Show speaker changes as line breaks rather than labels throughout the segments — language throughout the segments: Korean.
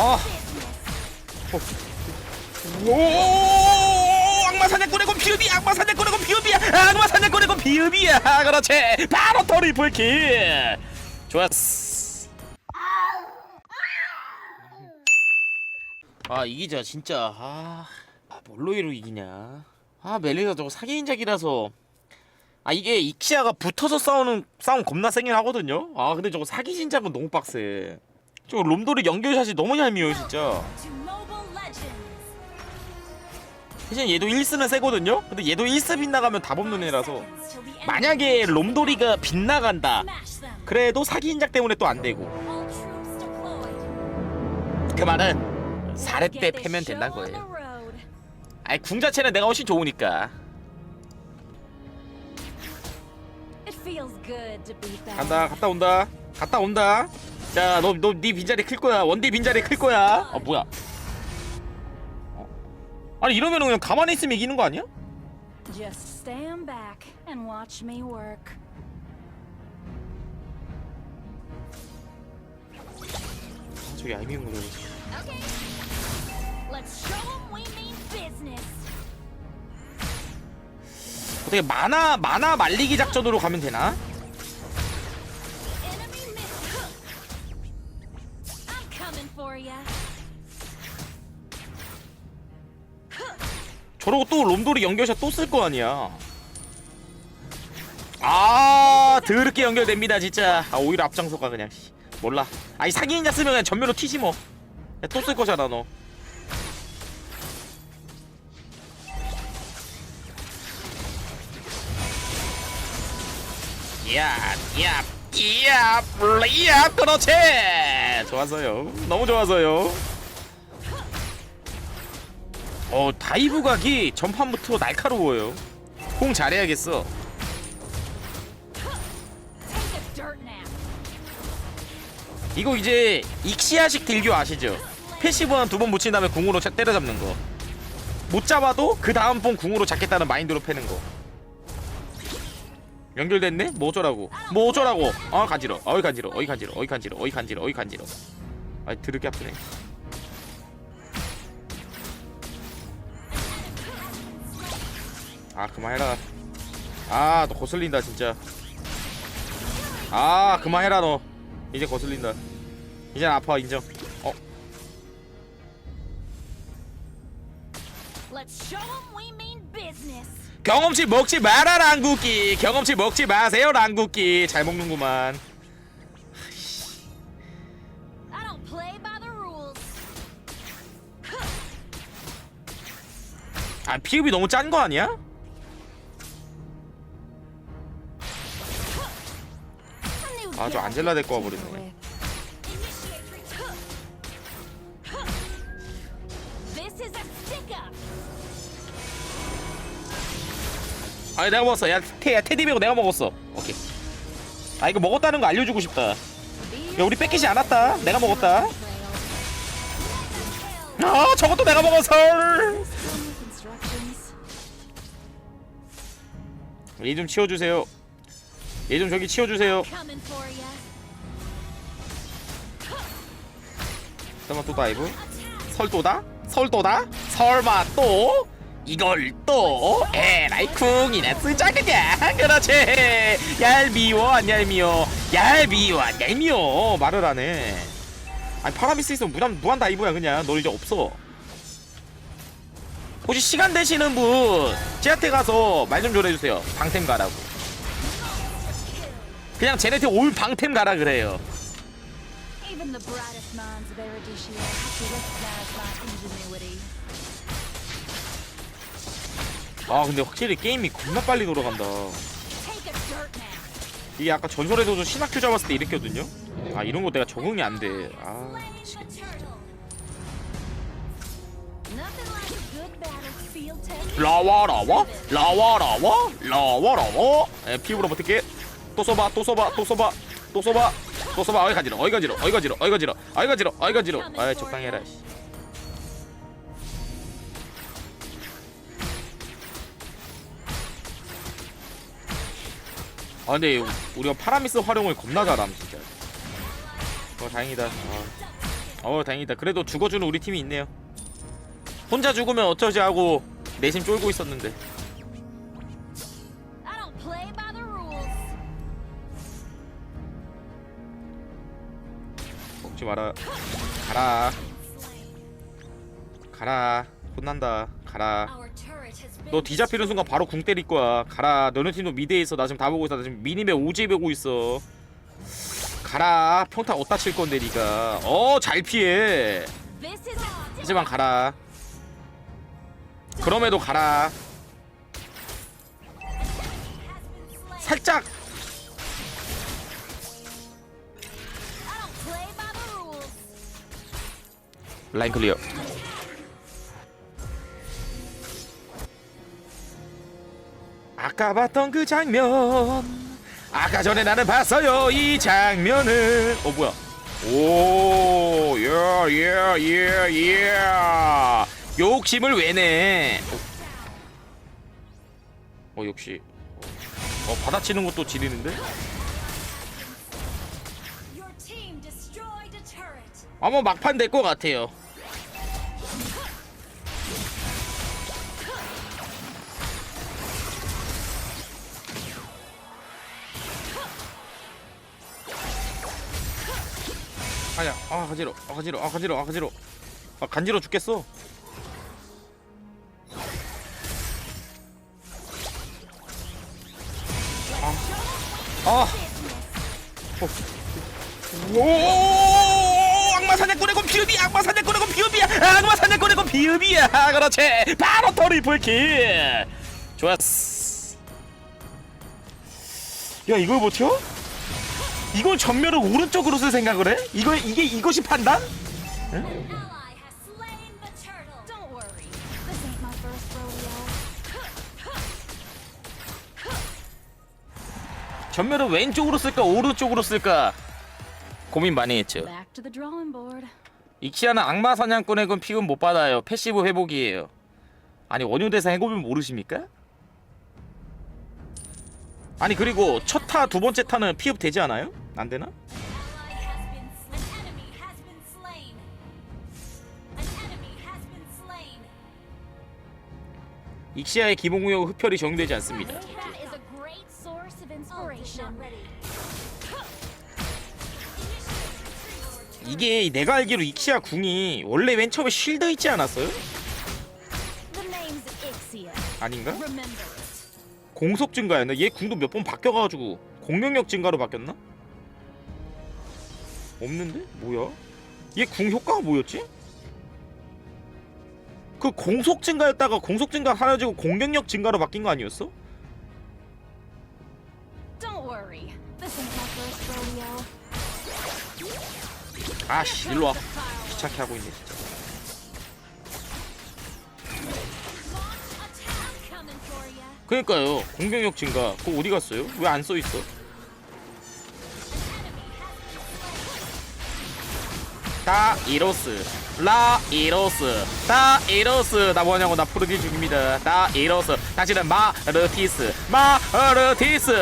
아. 오, 악마 사냥꾼의 건 비읍이 악마 사냥꾼의 건 비읍이야. 악마 사냥꾼의 건 비읍이야. 그렇지. 바로 트리플 킬. 좋았어. 아 이기자 진짜. 아 아, 뭘로 이로 이기냐. 아 멜리가 저거 사기인작이라서. 아 이게 익시아가 붙어서 싸우는 싸움 겁나 세긴 하거든요? 아 근데 저거 사기신작은 너무 빡세 저거 롬돌이 연결샷이 너무 얄미워요 진짜. 대신 얘도 1스는 세거든요 근데 얘도 1스 빗나가면 애라서
enemy
만약에 롬돌이가 빗나간다. 그래도 사기 인작 때문에 또 안 되고
All troops deployed.
그 말은 4렙 때 패면 된다는 거예요. 아니 궁 자체는 내가 훨씬 좋으니까. 간다 갔다 온다 갔다 온다 자 너 너 네 빈자리 클 거야 원딜 빈자리 클 거야 아 뭐야 어? 아니 이러면 그냥 가만히 있으면 이기는 거 아니야?
Just stand back and watch me work.
아, 저기 얄미운 거 저기
Okay. Let's show 'em we mean business.
어떻게 만화 만화 말리기 작전으로 가면 되나? 저러고 또 롬돌이 연결샷 또 쓸 거 아니야. 아, 더럽게 연결됩니다, 진짜. 아, 오히려 앞장서가 그냥. 씨. 몰라. 아니 사기인자 쓰면 그냥 전면으로 튀지 뭐. 또 쓸 거잖아, 너. 야, 야, 야, 야, 그렇지. 좋아서요. 너무 좋아서요. 어 다이브 각이 전판부터 날카로워요. 공 잘해야겠어. 이거 이제 익시아식 딜교 아시죠? 패시브 한 두번 묻힌 다음에 궁으로 차- 때려잡는 거. 못 잡아도 그 다음 번 궁으로 잡겠다는 마인드로 패는 거. 연결됐네? 뭐 어쩌라고? 뭐 어쩌라고? 아 간지러. 어이 간지러. 어이 간지러. 어이 간지러. 어이 간지러. 어이 간지러. 아이 드럽게 아프네. 아 그만해라. 아 너 거슬린다 진짜. 아 그만해라 너. 이제 거슬린다. 이젠 아파 인정. 어. 경험치 먹지 마라 랑국기. 경험치 먹지 마세요 랑국기. 잘 먹는구만. 아 피읍이 너무 짠 거 아니야? 아, 저 안젤라 데리고 와버리네.
up.
아니 내가 먹었어. 야, 테, 야 테디 베고 내가 먹었어. 오케이. 아 이거 먹었다는 거 알려주고 싶다. 야 우리 뺏기지 않았다. 내가 먹었다. 아 저것도 내가 먹었어. 얘좀 치워주세요. 얘 좀 저기 치워주세요. 잠깐만 또 다이브. 설도다? 설도다? 설마 또? 이걸 또? 에라이 쿵이나 쓰자 그냥 그렇지 얄미워 안 얄미워 얄미워 안 얄미워 말을 안해 아니 파라미스 있으면 무한, 무한 다이브야 그냥 너 이제 없어 혹시 시간 되시는 분 제한테 가서 말 좀 전해주세요 방템 가라고 그냥 쟤네한테 올 방템 가라 그래요
Even the brightest minds of Eruditia have to recognize my ingenuity.
아 근데 확실히 게임이 겁나 빨리 돌아간다
Take a dirt nap.
이게 아까 전설에서도 신학교 잡았을 때 이랬거든요. 아 이런 거 내가 적응이 안 돼. 아
Slaying the turtle. Nothing like a good battlefield test.
라와 라와 라와 라와 라와 라와. 에 피부로 버틸게. 또 써봐 또 써봐 또 써봐 또 써봐 또 써봐. 어이 가지러 어이 가지러 어이 가지러 어이 가지러 어이 가지러 어이 가지러. 아 적당해라. 씨. 아 근데 우리가 파라미스 활용을 겁나 잘함 진짜. 어 다행이다. 아. 어 다행이다 그래도 죽어주는 우리 팀이 있네요 혼자 죽으면 어쩌지 하고 내심 쫄고 있었는데 마라. 가라. 가라. 혼난다. 가라. 너 뒤잡히는 순간 바로 궁 때릴 거야. 가라. 너네 팀도 미드에 있어. 나 지금 다 보고 있어. 나 지금 미니맵 오지 보고 있어. 가라. 평타 어디다 칠 건데 니가? 어 잘 피해. 하지만 가라. 그럼에도 가라. 살짝 라인 클리어. 아까 봤던 그 장면. 아까 전에 나는 봤어요 이 장면을. 어 뭐야? 오예예예예 욕심을 왜내 어, 어 역시. 어 받아치는 것도 지리는데. 아마 막판 될 것 같아요 아야 아 간지러 아 간지러 아 간지러 아 간지러. 아 간지러 죽겠어. 아, 아. 오 악마 사냥꾼의 건 비읍이야 악마 사냥꾼의 건 비읍이야. 악마 사냥꾼의 건 비읍이야. 그렇지. 바로 터리플 킬. 좋았어. 야 이걸 버텨? 이걸 전멸을 오른쪽으로 쓸 생각을 해? 이거 이게 이것이 판단? 전멸을 왼쪽으로 쓸까 오른쪽으로 쓸까 고민 많이 했죠. 익시아는 악마 사냥꾼의 건 피금 못 받아요 패시브 회복이에요 아니 원효대사 해고면 모르십니까? 아니 그리고 첫 타 두 번째 타는 피업 되지 않아요? 안 되나? 익시아의 기본구역 흡혈이 적용되지 않습니다. 이게 내가 알기로 익시아 궁이 원래 맨 처음에 쉴드 있지 않았어요? 아닌가? 공속 증가였나? 얘 궁도 몇 번 바뀌어가지고 공격력 증가로 바뀌었나? 없는데? 뭐야? 얘 궁 효과가 뭐였지? 그 공속 증가였다가 공속 증가 사라지고 공격력 증가로 바뀐 거 아니었어? 아씨 일로와 귀찮게 하고 있네 진짜. 그니까요 공격력 증가 그거 어디 갔어요? 왜 안 써있어? 다 이로스. 라 이로스. 다 이로스. 나 뭐냐고 나 프로디 중입니다. 다 이로스. 당신은 마르티스. 마르티스.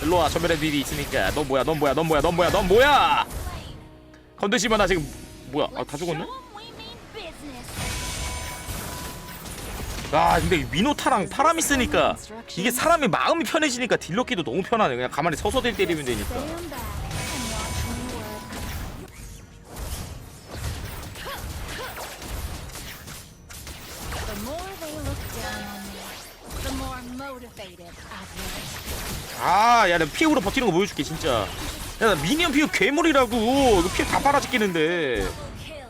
일로와 전멸의 딜이 있으니까. 넌 뭐야 넌 뭐야 넌 뭐야 넌 뭐야 넌 뭐야? 건드시면 나 지금 뭐야? 아 다 죽었네? 아 근데 미노타랑 파람이 쓰니까 이게 사람이 마음이 편해지니까 딜러기도 너무 편하네. 그냥 가만히 서서 딜 때리면 되니까 아야 나 피부로 버티는 거 보여줄게 진짜. 야 나 미니언 피부 괴물이라고. 이거 피부 다
Double kill.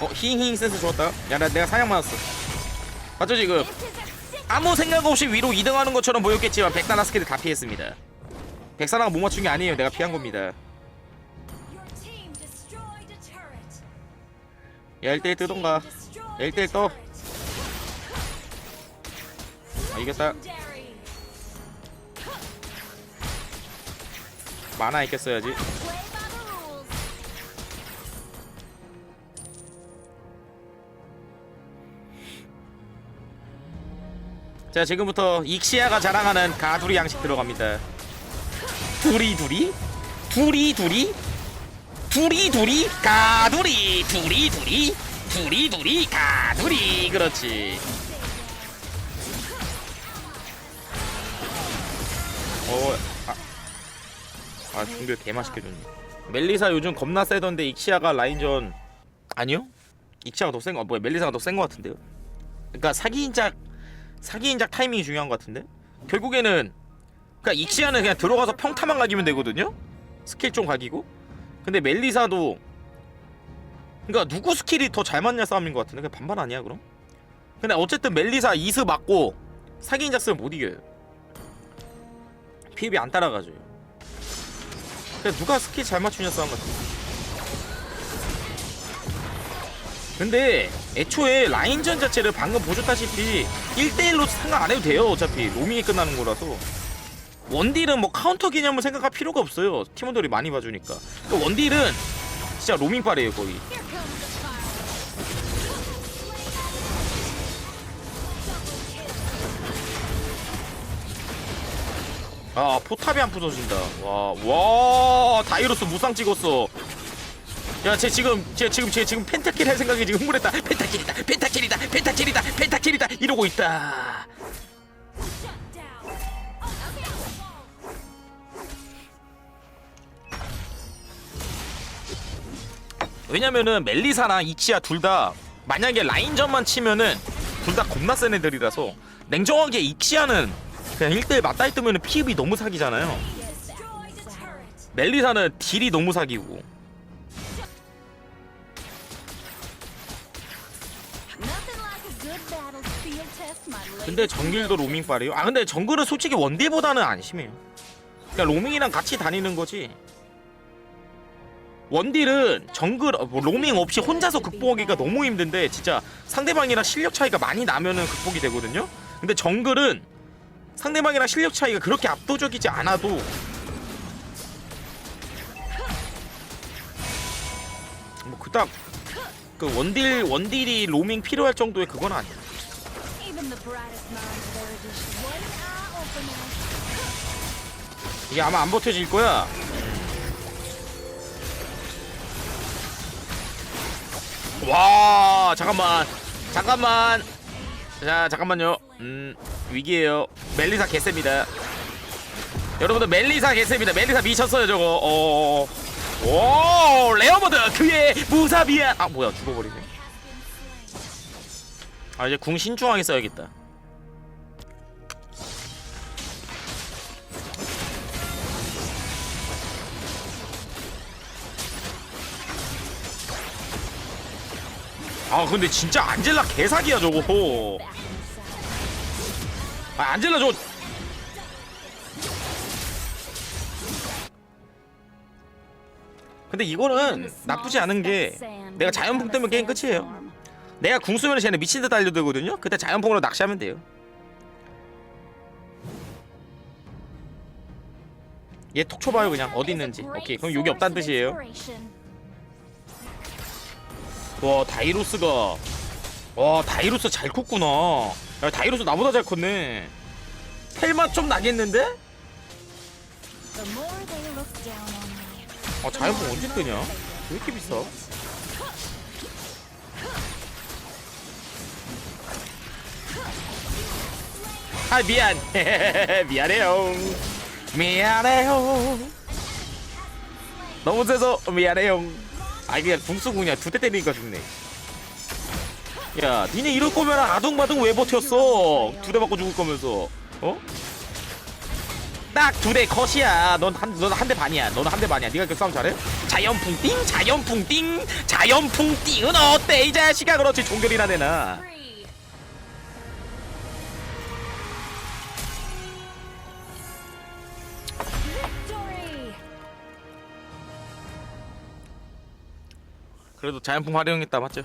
어 히잉히잉 센스 좋았다. 야 나 내가 사냥 맞았어. 맞죠 지금 아무 생각 없이 위로 2등하는 것처럼 보였겠지만 백사나 스킬을 다 피했습니다. 백사나가 못 맞춘 게 아니에요. 내가 피한 겁니다 야 1대1 뜨던가 야,
a
1대1 떠. 아 이겼다. 만화 있겠어야지. 자 지금부터 익시아가 자랑하는 가두리 양식 들어갑니다 둘이 둘이 둘이 둘이 가두리 둘이 둘이 둘이 둘이 가두리 그렇지 어, 아, 아 중별 개 맛있게 줬네. 멜리사 요즘 겁나 세던데 익시아가 라인전 아니요? 익시아가 더 센 거, 뭐야 멜리사가 더 센 거 같은데요? 그러니까 사기인작 사기인작 타이밍이 중요한 거 같은데? 결국에는 그러니까 익시아는 그냥 들어가서 평타만 가기면 되거든요? 스킬 좀 가기고 근데 멜리사도 그러니까 누구 스킬이 더 잘 맞냐 싸움인 것 같은데? 그냥 반반 아니야 그럼? 근데 어쨌든 멜리사 이스 맞고 사기인작 쓰면 못 이겨요. 피입이 안 따라가줘요 그냥 누가 스킬 잘 맞추냐 싸움 같은 근데 애초에 라인전 자체를 방금 보셨다시피 1대1로 생각 안 해도 돼요 어차피. 로밍이 끝나는 거라서 원딜은 뭐 카운터 개념을 생각할 필요가 없어요. 팀원들이 많이 봐주니까. 그러니까 원딜은 진짜 로밍빨이에요 거의. 아 포탑이 안 부서진다. 와 와 다이로스 무쌍 찍었어. 야 쟤 지금 쟤 지금 쟤 지금 펜타킬 할 생각이 지금 흥분했다. 펜타킬이다 펜타킬이다 펜타킬이다 펜타킬이다 이러고 있다 왜냐면은 멜리사랑 이치아 둘다 만약에 라인전만 치면은 둘 다 겁나 센 애들이라서 냉정하게 이치아는 그냥 1대1 맞다 있으면 피흡이 너무 사기잖아요. 멜리사는 딜이 너무 사기고. 근데 정글도 로밍 빠래요? 아 근데 정글은 솔직히 원딜보다는 안 심해요 그냥 로밍이랑 같이 다니는 거지 원딜은 정글 어, 뭐 로밍 없이 혼자서 극복하기가 너무 힘든데 진짜 상대방이랑 실력 차이가 많이 나면은 극복이 되거든요 근데 정글은 상대방이랑 실력 차이가 그렇게 압도적이지 않아도 뭐 그닥 그 원딜 원딜이 로밍 필요할 정도의 그건 아니야. 이게 아마 안 버텨질 거야. 와, 잠깐만. 잠깐만. 자, 잠깐만요. 음, 위기에요. 멜리사 개셉니다. 여러분들 멜리사 개셉니다. 멜리사 미쳤어요, 저거. 어. 오, 레어모드 그의 무사비야. 아, 뭐야, 죽어버리네. 아, 이제 궁 신중하게 써야겠다. 아 근데 진짜 안젤라 개사기야 저거. 아 안젤라 저거. 근데 이거는 나쁘지 않은 게 내가 자연풍 뜨면 게임 끝이에요. 내가 궁 쓰면 쟤네 미친 듯 달려들거든요? 그때 자연풍으로 낚시하면 돼요. 얘 톡 쳐봐요 그냥. 어디 있는지. 오케이 그럼 여기 없다는 뜻이에요 와 다이로스가. 와 다이로스 잘 컸구나. 야 다이로스 나보다 잘 컸네. 텔맛 좀 나겠는데? 아 자연풍 언제 뜨냐? 왜 이렇게 비싸? 아 미안. 미안해요. 미안해요. 너무 세서 미안해요 아 그냥 궁수 그냥 두 대 때리니까 죽네. 야 니네 이럴 거면 아둥바둥 왜 버텼어. 두 대 맞고 죽을 거면서. 어? 딱 두 대 컷이야. 넌 한 넌 한 대 반이야. 너는 한 대 반이야. 네가 그 싸움 잘해? 자연풍 띵 자연풍 띵 자연풍 띵은 어때 이 자식아? 그렇지. 종결이나 내나 그래도 자연풍 활용했다 맞죠?